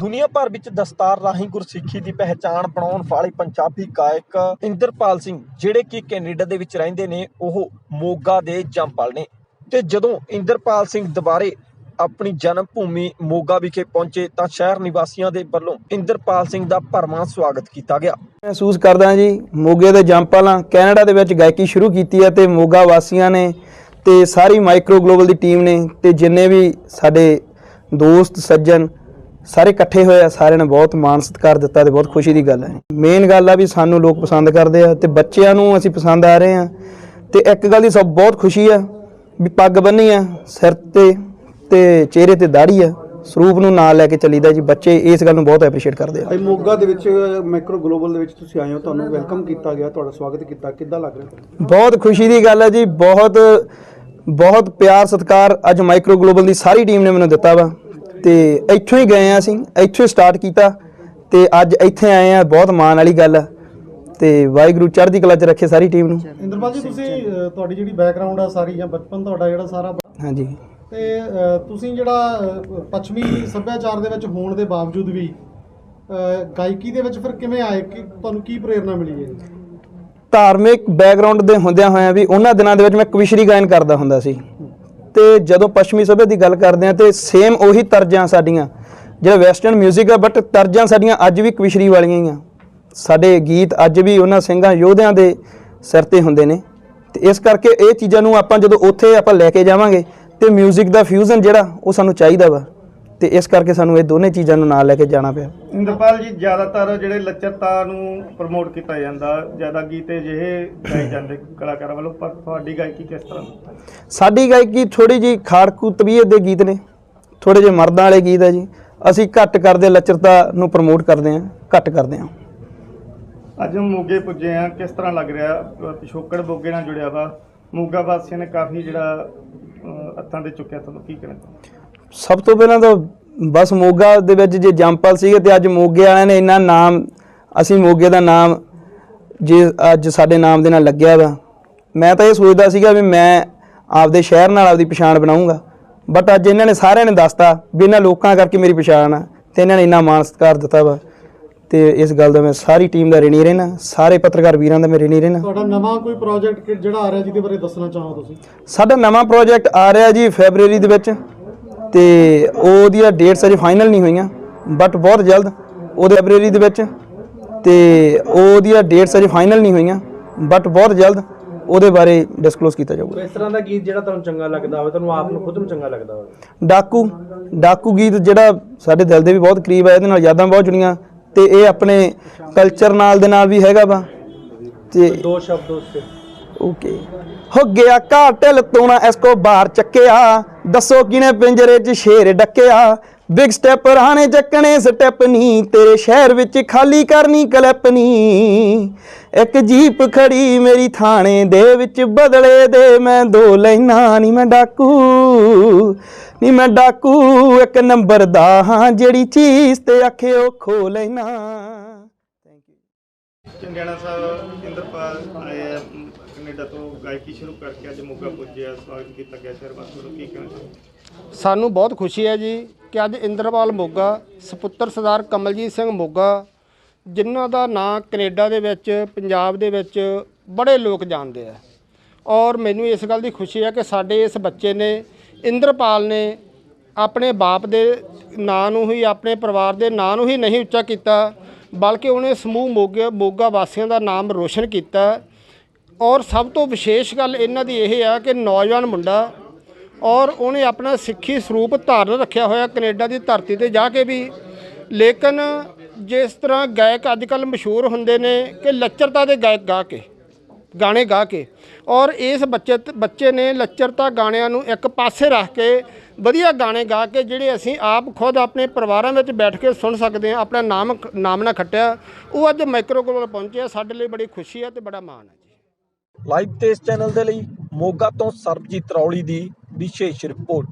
ਦੁਨੀਆ ਭਰ ਵਿੱਚ ਦਸਤਾਰ ਰਾਹੀਂ ਗੁਰਸਿੱਖੀ ਦੀ ਪਹਿਚਾਣ ਬਣਾਉਣ ਵਾਲੇ ਪੰਜਾਬੀ ਗਾਇਕ ਇੰਦਰਪਾਲ ਸਿੰਘ, ਜਿਹੜੇ ਕਿ ਕੈਨੇਡਾ ਦੇ ਵਿੱਚ ਰਹਿੰਦੇ ਨੇ, ਉਹ ਮੋਗਾ ਦੇ ਜੰਪਲ ਨੇ। ਤੇ ਜਦੋਂ ਇੰਦਰਪਾਲ ਸਿੰਘ ਦੁਬਾਰੇ ਆਪਣੀ ਜਨਮ ਭੂਮੀ ਮੋਗਾ ਵਿਖੇ ਪਹੁੰਚੇ ਤਾਂ ਸ਼ਹਿਰ ਨਿਵਾਸੀਆਂ ਦੇ ਵੱਲੋਂ ਇੰਦਰਪਾਲ ਸਿੰਘ ਦਾ ਭਰਵਾਂ ਸਵਾਗਤ ਕੀਤਾ ਗਿਆ। ਮਹਿਸੂਸ ਕਰਦਾ ਜੀ, ਮੋਗੇ ਦੇ ਜੰਪਾਲਾਂ, ਕੈਨੇਡਾ ਦੇ ਵਿੱਚ ਗਾਇਕੀ ਸ਼ੁਰੂ ਕੀਤੀ ਹੈ ਤੇ ਮੋਗਾ ਵਾਸੀਆਂ ਨੇ ਤੇ ਸਾਰੀ ਮਾਈਕਰੋ ਗਲੋਬਲ ਦੀ ਟੀਮ ਨੇ ਤੇ ਜਿੰਨੇ ਵੀ ਸਾਡੇ ਦੋਸਤ, ਸੱਜਣ, ਸਾਰੇ ਇਕੱਠੇ ਹੋਏ ਆ, ਸਾਰਿਆਂ ਨੇ ਬਹੁਤ ਮਾਣ ਸਤਿਕਾਰ ਦਿੱਤਾ ਤੇ ਬਹੁਤ ਖੁਸ਼ੀ ਦੀ ਗੱਲ ਹੈ। ਮੇਨ ਗੱਲ ਆ ਵੀ ਸਾਨੂੰ ਲੋਕ ਪਸੰਦ ਕਰਦੇ ਆ ਤੇ ਬੱਚਿਆਂ ਨੂੰ ਅਸੀਂ ਪਸੰਦ ਆ ਰਹੇ ਆ ਤੇ ਇੱਕ ਗੱਲ ਦੀ ਸਭ ਬਹੁਤ ਖੁਸ਼ੀ ਆ ਵੀ ਪੱਗ ਬੰਨੀ ਆ, ਸਿਰ ਤੇ ਤੇ ਚਿਹਰੇ ਤੇ ਦਾੜੀ ਆ। ਸਰੂਪ ਨੂੰ ਨਾਲ ਲੈ ਕੇ ਚੱਲੀਦਾ ਜੀ। ਬੱਚੇ ਇਸ ਗੱਲ ਨੂੰ ਬਹੁਤ ਐਪਰੀਸ਼ੀਏਟ ਕਰਦੇ ਆ। ਮੋਗਾ ਦੇ ਵਿੱਚ ਮਾਈਕਰੋ ਗਲੋਬਲ ਦੇ ਵਿੱਚ ਤੁਸੀਂ ਆਏ ਹੋ ਤੁਹਾਨੂੰ ਵੈਲਕਮ ਕੀਤਾ ਗਿਆ ਤੁਹਾਡਾ ਸਵਾਗਤ ਕੀਤਾ। ਕਿੱਦਾਂ ਲੱਗ ਰਿਹਾ? ਤੁਹਾਨੂੰ ਬਹੁਤ ਖੁਸ਼ੀ ਦੀ ਗੱਲ ਹੈ ਜੀ। ਬਹੁਤ ਬਹੁਤ ਪਿਆਰ ਸਤਿਕਾਰ ਅੱਜ ਮਾਈਕਰੋ ਗਲੋਬਲ ਦੀ ਸਾਰੀ ਟੀਮ ਨੇ ਮੈਨੂੰ ਦਿੱਤਾ ਵਾ। ਤੇ ਇੱਥੋਂ ਹੀ ਗਏ ਆ ਅਸੀਂ। ਇੱਥੋਂ ਹੀ ਸਟਾਰਟ ਕੀਤਾ। ਤੇ ਅੱਜ ਇੱਥੇ ਆਏ ਆ। ਬਹੁਤ ਮਾਣ ਵਾਲੀ ਗੱਲ ਆ। ਤੇ ਵਾਹਿਗੁਰੂ ਚੜ੍ਹਦੀ ਕਲਾ 'ਚ ਰੱਖੇ ਸਾਰੀ ਟੀਮ ਨੂੰ। ਇੰਦਰਪਾਲ ਜੀ ਤੁਸੀਂ ਅ, ਤੁਹਾਡੀ ਜਿਹੜੀ ਬੈਕਗ੍ਰਾਉਂਡ ਆ ਸਾਰੀ ਜਾਂ ਬਚਪਨ ਤੁਹਾਡਾ ਜਿਹੜਾ ਸਾਰਾ ਹਾਂਜੀ। ਤੇ ਤੁਸੀਂ ਜਿਹੜਾ ਪੱਛਮੀ ਸੱਭਿਆਚਾਰ ਦੇ ਵਿੱਚ ਹੋਣ ਦੇ ਬਾਵਜੂਦ ਵੀ ਗਾਇਕੀ ਦੇ ਵਿੱਚ ਫਿਰ ਕਿਵੇਂ ਆਏ? ਕਿ ਤੁਹਾਨੂੰ ਕੀ ਪ੍ਰੇਰਣਾ ਮਿਲੀ ਹੈ ਧਾਰਮਿਕ ਬੈਕਗ੍ਰਾਉਂਡ ਦੇ ਹੁੰਦਿਆਂ ਹੋਇਆਂ ਵੀ ਉਹਨਾਂ ਦਿਨਾਂ ਦੇ ਵਿੱਚ ਮੈਂ ਕਵਿਸ਼ਰੀ ਗਾਇਨ ਕਰਦਾ ਹੁੰਦਾ ਸੀ। ਤੇ ਜਦੋਂ ਪੱਛਮੀ ਸਭਿਆ ਦੀ ਗੱਲ ਕਰਦੇ ਆ ਤੇ ਸੇਮ ਉਹੀ ਤਰਜ਼ਾਂ ਸਾਡੀਆਂ, ਜਿਹੜਾ ਵੈਸਟਰਨ 뮤직 ਆ ਬਟ ਤਰਜ਼ਾਂ ਸਾਡੀਆਂ ਅੱਜ ਵੀ ਕਵਿਸ਼ਰੀ ਵਾਲੀਆਂ ਹੀ ਆ। ਸਾਡੇ ਗੀਤ ਅੱਜ ਵੀ ਉਹਨਾਂ ਸਿੰਘਾਂ ਯੋਧਿਆਂ ਦੇ ਸਿਰ ਤੇ ਹੁੰਦੇ ਨੇ। ਤੇ ਇਸ ਕਰਕੇ ਇਹ ਚੀਜ਼ਾਂ ਨੂੰ ਆਪਾਂ ਜਦੋਂ ਉੱਥੇ ਆਪਾਂ ਲੈ ਕੇ ਜਾਵਾਂਗੇ ਤੇ 뮤직 ਦਾ ਫਿਊਜ਼ਨ ਜਿਹੜਾ ਉਹ ਸਾਨੂੰ ਚਾਹੀਦਾ ਵਾ। ਤੇ ਇਸ ਕਰਕੇ ਸਾਨੂੰ ਇਹ ਦੋਨੇ ਚੀਜ਼ਾਂ ਨੂੰ ਨਾਲ ਲੈ ਕੇ ਜਾਣਾ ਪਿਆ। ਇੰਦਰਪਾਲ ਜੀ ਜ਼ਿਆਦਾਤਰ ਜਿਹੜੇ ਲੱਚਰਤਾ ਨੂੰ ਪ੍ਰਮੋਟ ਕੀਤਾ ਜਾਂਦਾ ਜ਼ਿਆਦਾ ਗੀਤ ਜਿਹੇ ਗਾਏ ਜਾਂਦੇ ਕਲਾਕਾਰਾਂ ਵੱਲੋਂ ਪਰ ਤੁਹਾਡੀ ਗਾਇਕੀ ਕਿਸ ਤਰ੍ਹਾਂ ਸਾਡੀ ਗਾਇਕੀ ਥੋੜੀ ਜੀ ਖਾੜਕੂ ਤਬੀਅਤ ਦੇ ਗੀਤ ਨੇ। ਥੋੜੇ ਜਿਹੇ ਮਰਦਾਂ ਵਾਲੇ ਗੀਤ ਹੈ ਜੀ। ਅਸੀਂ ਘੱਟ ਕਰਦੇ ਲੱਚਰਤਾ ਨੂੰ ਪ੍ਰਮੋਟ ਕਰਦੇ ਹਾਂ ਘੱਟ ਕਰਦੇ ਹਾਂ। ਅੱਜ ਮੋਗੇ ਪੁੱਜੇ ਆ ਕਿਸ ਤਰ੍ਹਾਂ ਲੱਗ ਰਿਹਾ? ਪਿਛੋਕੜ ਮੋਗੇ ਨਾਲ ਜੁੜਿਆ ਵਾ। ਮੋਗਾ ਵਾਸੀਆਂ ਨੇ ਕਾਫੀ ਜਿਹੜਾ ਹੱਥਾਂ ਦੇ ਚੁੱਕਿਆ, ਤੁਹਾਨੂੰ ਕੀ ਕਹਿਣਾ ਸਭ ਤੋਂ ਪਹਿਲਾਂ ਤਾਂ ਬਸ ਮੋਗਾ ਦੇ ਵਿੱਚ ਜੇ ਜੰਪਲ ਸੀਗੇ ਤੇ ਅੱਜ ਮੋਗੇ ਵਾਲਿਆਂ ਨੇ ਇੰਨਾ ਨਾਮ, ਅਸੀਂ ਮੋਗੇ ਦਾ ਨਾਮ ਜੇ ਅੱਜ ਸਾਡੇ ਨਾਮ ਦੇ ਨਾਲ ਲੱਗਿਆ ਵਾ। ਮੈਂ ਤਾਂ ਇਹ ਸੋਚਦਾ ਸੀਗਾ ਵੀ ਮੈਂ ਆਪਦੇ ਸ਼ਹਿਰ ਨਾਲ ਆਪਦੀ ਪਛਾਣ ਬਣਾਉਂਗਾ। ਬਟ ਅੱਜ ਇਹਨਾਂ ਨੇ ਸਾਰਿਆਂ ਨੇ ਦੱਸਤਾ, ਵੀ ਇਹਨਾਂ ਲੋਕਾਂ ਕਰਕੇ ਮੇਰੀ ਪਛਾਣ ਆ, ਤੇ ਇਹਨਾਂ ਨੇ ਇੰਨਾ ਮਾਣ ਸਤਿਕਾਰ ਦਿੱਤਾ ਵਾ। ਤੇ ਇਸ ਗੱਲ ਦਾ ਮੈਂ ਸਾਰੀ ਟੀਮ ਦਾ ਰਿਣੀ ਰਹਿਣਾ ਸਾਰੇ ਪੱਤਰਕਾਰ ਵੀਰਾਂ ਦਾ ਮੈਂ ਰਿਣੀ ਰਹਿਣਾ। ਤੁਹਾਡਾ ਨਵਾਂ ਕੋਈ ਪ੍ਰੋਜੈਕਟ ਜਿਹੜਾ ਆ ਰਿਹਾ ਜਿਹਦੇ ਬਾਰੇ ਦੱਸਣਾ ਚਾਹੋ ਤੁਸੀਂ? ਸਾਡਾ ਨਵਾਂ ਪ੍ਰੋਜੈਕਟ ਆ ਰਿਹਾ ਜੀ ਫੈਬਰੂਅਰੀ ਦੇ ਵਿੱਚ ਤੇ ਉਹਦੀਆਂ ਡੇਟਸ ਅਜੇ ਫਾਈਨਲ ਨਹੀਂ ਹੋਈਆਂ ਬਟ ਬਹੁਤ ਜਲਦ ਉਹਦੇ ਫੈਬਰੂਅਰੀ ਦੇ ਵਿੱਚ ਤੇ ਉਹਦੀਆਂ ਡੇਟਸ ਅਜੇ ਫਾਈਨਲ ਨਹੀਂ ਹੋਈਆਂ ਬਟ ਬਹੁਤ ਜਲਦ ਉਹਦੇ ਬਾਰੇ ਡਿਸਕਲੋਜ਼ ਕੀਤਾ ਜਾਊਗਾ। ਇਸ ਤਰ੍ਹਾਂ ਦਾ ਗੀਤ ਜਿਹੜਾ ਤੁਹਾਨੂੰ ਚੰਗਾ ਲੱਗਦਾ ਹੋਵੇ ਤੁਹਾਨੂੰ ਆਪ ਨੂੰ ਖੁਦ ਨੂੰ ਚੰਗਾ ਲੱਗਦਾ ਹੋਵੇ। ਡਾਕੂ ਡਾਕੂ ਗੀਤ ਜਿਹੜਾ ਸਾਡੇ ਦਿਲ ਦੇ ਵੀ ਬਹੁਤ ਕਰੀਬ ਹੈ ਇਹਦੇ ਨਾਲ ਯਾਦਾਂ ਬਹੁਤ ਜੁੜੀਆਂ ਤੇ ਇਹ ਆਪਣੇ ਕਲਚਰ ਨਾਲ ਦੇ ਨਾਲ ਵੀ ਹੈਗਾ ਵਾ ਤੇ ਦੋ ਸ਼ਬਦ ਉਸ ਤੇ। ਓਕੇ। ਹੋ ਗਿਆ ਕਾਟਲ ਤੋਂ ਨਾ ਇਸਕੋ ਬਾਹਰ ਚੱਕਿਆ। ਦੱਸੋ ਕਿਨੇ ਪਿੰਜਰੇ 'ਚ ਸ਼ੇਰ ਡੱਕਿਆ? ਬਿਗ ਸਟੈਪ ਰਾਣੇ ਚੱਕਣੇ ਸਟੈਪ ਨਹੀਂ ਤੇਰੇ ਸ਼ਹਿਰ ਵਿੱਚ ਖਾਲੀ ਕਰਨੀ ਕਲੈਪ ਨਹੀਂ ਇੱਕ ਜੀਪ ਖੜੀ ਮੇਰੀ ਥਾਣੇ ਦੇ ਵਿੱਚ ਬਦਲੇ ਦੇ ਮੈਂ ਦੋ ਲੈਣਾ ਨਹੀਂ ਮੈਂ ਡਾਕੂ ਨਹੀਂ ਮੈਂ ਡਾਕੂ ਇੱਕ ਨੰਬਰ ਦਾ ਹਾਂ ਜਿਹੜੀ ਚੀਜ਼ ਤੇ ਆਖੇ ਉਹ ਖੋ ਲੈਣਾ। ਚੰਗਿਆਣਾ ਸਾਹਿਬ ਇੰਦਰਪਾਲ ਆਏ ਕੈਨੇਡਾ ਤੋਂ ਗਾਇਕੀ ਸ਼ੁਰੂ ਕਰਕੇ ਅੱਜ ਮੋਗਾ ਪੁੱਜੇ ਆ ਸਵਾਗਤ ਕੀਤਾ ਗਿਆ ਸ਼ਹਿਰ ਵਾਸੀਆਂ ਕੀ ਕਹਿਣਾ ਸਾਨੂੰ ਬਹੁਤ ਖੁਸ਼ੀ ਹੈ ਜੀ ਕਿ ਅੱਜ ਇੰਦਰਪਾਲ ਮੋਗਾ ਸੁਪੁੱਤਰ ਸਰਦਾਰ ਕਮਲਜੀਤ ਸਿੰਘ ਮੋਗਾ ਜਿਨ੍ਹਾਂ ਦਾ ਨਾਂ ਕੈਨੇਡਾ ਦੇ ਵਿੱਚ, ਪੰਜਾਬ ਦੇ ਵਿੱਚ ਬੜੇ ਲੋਕ ਜਾਣਦੇ ਆ। ਔਰ ਮੈਨੂੰ ਇਸ ਗੱਲ ਦੀ ਖੁਸ਼ੀ ਹੈ ਕਿ ਸਾਡੇ ਇਸ ਬੱਚੇ ਨੇ, ਇੰਦਰਪਾਲ ਨੇ ਆਪਣੇ ਬਾਪ ਦੇ ਨਾਂ ਨੂੰ ਹੀ, ਆਪਣੇ ਪਰਿਵਾਰ ਦੇ ਨਾਂ ਨੂੰ ਹੀ ਨਹੀਂ ਉੱਚਾ ਕੀਤਾ, ਬਲਕਿ ਉਹਨੇ ਸਮੂਹ ਮੋਗੇ, ਮੋਗਾ ਵਾਸੀਆਂ ਦਾ ਨਾਮ ਰੋਸ਼ਨ ਕੀਤਾ। ਔਰ ਸਭ ਤੋਂ ਵਿਸ਼ੇਸ਼ ਗੱਲ ਇਹਨਾਂ ਦੀ ਇਹ ਆ ਕਿ ਨੌਜਵਾਨ ਮੁੰਡਾ, ਔਰ ਉਹਨੇ ਆਪਣਾ ਸਿੱਖੀ ਸਰੂਪ ਧਾਰਨ ਰੱਖਿਆ ਹੋਇਆ ਕੈਨੇਡਾ ਦੀ ਧਰਤੀ ਤੇ ਜਾ ਕੇ ਵੀ ਲੇਕਿਨ ਜਿਸ ਤਰ੍ਹਾਂ ਗਾਇਕ ਅੱਜ ਕੱਲ ਮਸ਼ਹੂਰ ਹੁੰਦੇ ਨੇ ਕਿ ਲੱਚਰਤਾ ਦੇ ਗਾਇਕ ਗਾ ਕੇ, ਗਾਣੇ ਗਾ ਕੇ। ਔਰ ਇਸ ਬੱਚੇ ਬੱਚੇ ਨੇ ਲੱਚਰਤਾ ਗਾਣਿਆਂ ਨੂੰ ਇੱਕ ਪਾਸੇ ਰੱਖ ਕੇ ਵਧੀਆ ਗਾਣੇ ਗਾ ਕੇ ਜਿਹੜੇ ਅਸੀਂ ਆਪ ਖੁਦ ਆਪਣੇ ਪਰਿਵਾਰਾਂ ਵਿੱਚ ਬੈਠ ਕੇ ਸੁਣ ਸਕਦੇ ਹਾਂ, ਆਪਣਾ ਨਾਮ ਨਾਮ ਨਾ ਖੱਟਿਆ, ਉਹ ਅੱਜ ਮਾਈਕਰੋ ਕੋਲ ਪਹੁੰਚਿਆ, ਸਾਡੇ ਲਈ ਬੜੀ ਖੁਸ਼ੀ ਹੈ ਤੇ ਬੜਾ ਮਾਣ ਹੈ ਜੀ। ਲਾਈਵ ਤੇ ਇਸ ਚੈਨਲ ਦੇ ਲਈ ਮੋਗਾ ਤੋਂ ਸਰਬਜੀਤ ਰੌਲੀ ਦੀ ਵਿਸ਼ੇਸ਼ ਰਿਪੋਰਟ।